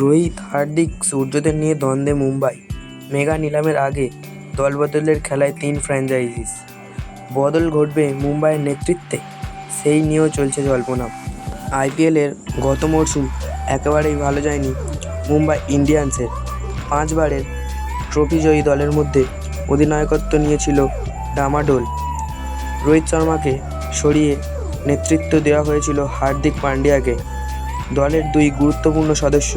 রোহিত হার্দিক সূর্যদের নিয়ে দ্বন্দ্বে মুম্বাই। মেগা নিলামের আগে দলবদলের খেলায় তিন ফ্র্যাঞ্চাইজিস। বদল ঘটবে মুম্বাইয়ের নেতৃত্বে। সেই নিয়েও চলছে জল্পনা। আইপিএলের গত মরশুম একেবারেই ভালো যায়নি মুম্বাই ইন্ডিয়ান্সের। পাঁচবারের ট্রফিজয়ী দলের মধ্যে অধিনায়কত্ব নিয়েছিল ডামাডোল। রোহিত শর্মাকে সরিয়ে নেতৃত্ব দেওয়া হয়েছিল হার্দিক পান্ডিয়াকে। দলের দুই গুরুত্বপূর্ণ সদস্য,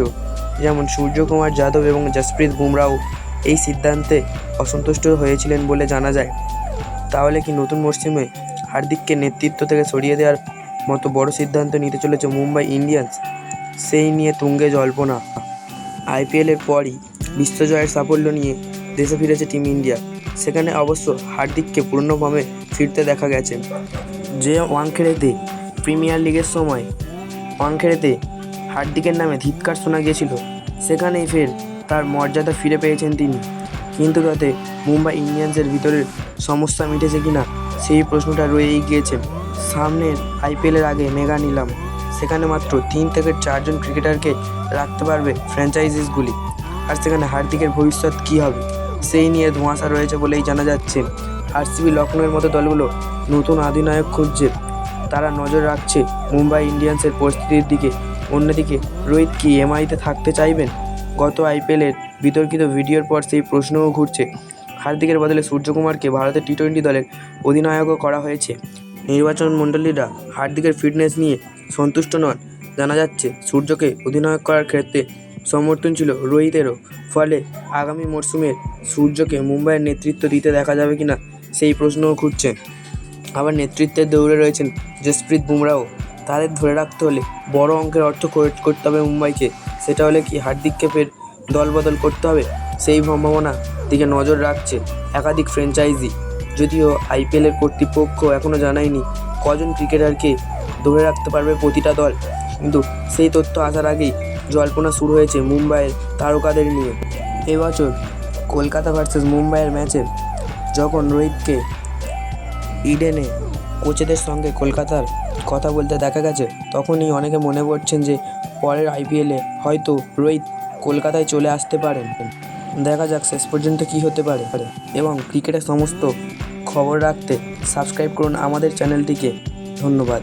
যেমন সূর্যকুমার যাদব এবং জসপ্রীত বুমরাও এই সিদ্ধান্তে অসন্তুষ্ট হয়েছিলেন বলে জানা যায়। তাহলে কি নতুন মরশুমে হার্দিককে নেতৃত্ব থেকে সরিয়ে দেওয়ার মতো বড় সিদ্ধান্ত নিতে চলেছে মুম্বাই ইন্ডিয়ান্স? সেই নিয়ে তুঙ্গে জল্পনা। আইপিএলের পরই বিশ্বজয়ের সাফল্য নিয়ে দেশে ফিরেছে টিম ইন্ডিয়া। সেখানে অবশ্য হার্দিককে পূর্ণ ফর্মে ফিরতে দেখা গেছে। যে ওয়াংখেড়েতে প্রিমিয়ার লিগের সময় ওয়াংখেড়েতে হার্দিকের নামে ধিৎকার শোনা গিয়েছিল, সেখানেই ফের তার মর্যাদা ফিরে পেয়েছেন তিনি। কিন্তু তাতে মুম্বাই ইন্ডিয়ান্সের ভিতরের সমস্যা মিটেছে কিনা, সেই প্রশ্নটা রয়েই গিয়েছে। সামনের আইপিএলের আগে মেগা নিলাম, সেখানে মাত্র তিন থেকে চারজন ক্রিকেটারকে রাখতে পারবে ফ্র্যাঞ্চাইজিসগুলি আর সেখানে হার্দিকের ভবিষ্যৎ কী হবে, সেই নিয়ে ধোঁয়াশা রয়েছে বলেই জানা যাচ্ছে। আরসিবি লখনৌয়ের মতো দলগুলো নতুন অধিনায়ক খুঁজছে। তারা নজর রাখছে মুম্বাই ইন্ডিয়ান্সের পরিস্থিতির দিকে অন্যদিকে, রোহিত কি এমআইতে থাকতে চাইবেন? গত আইপিএলের বিতর্কিত ভিডিওর পর সেই প্রশ্নও ঘুরছে। হার্দিকের বদলে সূর্যকুমারকে ভারতের টি টোয়েন্টি দলের অধিনায়কও করা হয়েছে। নির্বাচন মণ্ডলীরা হার্দিকের ফিটনেস নিয়ে সন্তুষ্ট নন। জানা যাচ্ছে, সূর্যকে অধিনায়ক করার ক্ষেত্রে সমর্থন ছিল রোহিতেরও। ফলে আগামী মরশুমে সূর্যকে মুম্বাইয়ের নেতৃত্ব দিতে দেখা যাবে কিনা, সেই প্রশ্নও ঘুরছে। আবার নেতৃত্বের দৌড়ে রয়েছেন জসপ্রীত বুমরাও তাদের ধরে রাখতে হলে বড় অঙ্কের অর্থ খরচ করতে হবে মুম্বাইকে। সেটা হলে কি হার্দিককে ফের দল বদল করতে হবে? সেই সম্ভাবনা দিকে নজর রাখছে একাধিক ফ্র্যাঞ্চাইজি যদিও আইপিএলের কর্তৃপক্ষ এখনও জানায়নি কজন ক্রিকেটারকে ধরে রাখতে পারবে প্রতিটা দল। কিন্তু সেই তথ্য আসার আগেই জল্পনা শুরু হয়েছে মুম্বাইয়ের তারকাদের নিয়ে। এবছর কলকাতা ভার্সেস মুম্বাইয়ের ম্যাচে যখন রোহিতকে ইডেনে কোচেদের সঙ্গে কলকাতার কথা বলতে দেখা গেছে, তখনই অনেকে মনে করছেন যে পরের আইপিএলে হয়তো রোহিত কলকাতায় চলে আসতে পারেন দেখা যাক শেষ পর্যন্ত কি হতে পারে। এবং ক্রিকেটের সমস্ত খবর রাখতে সাবস্ক্রাইব করুন আমাদের চ্যানেলটিকে। ধন্যবাদ।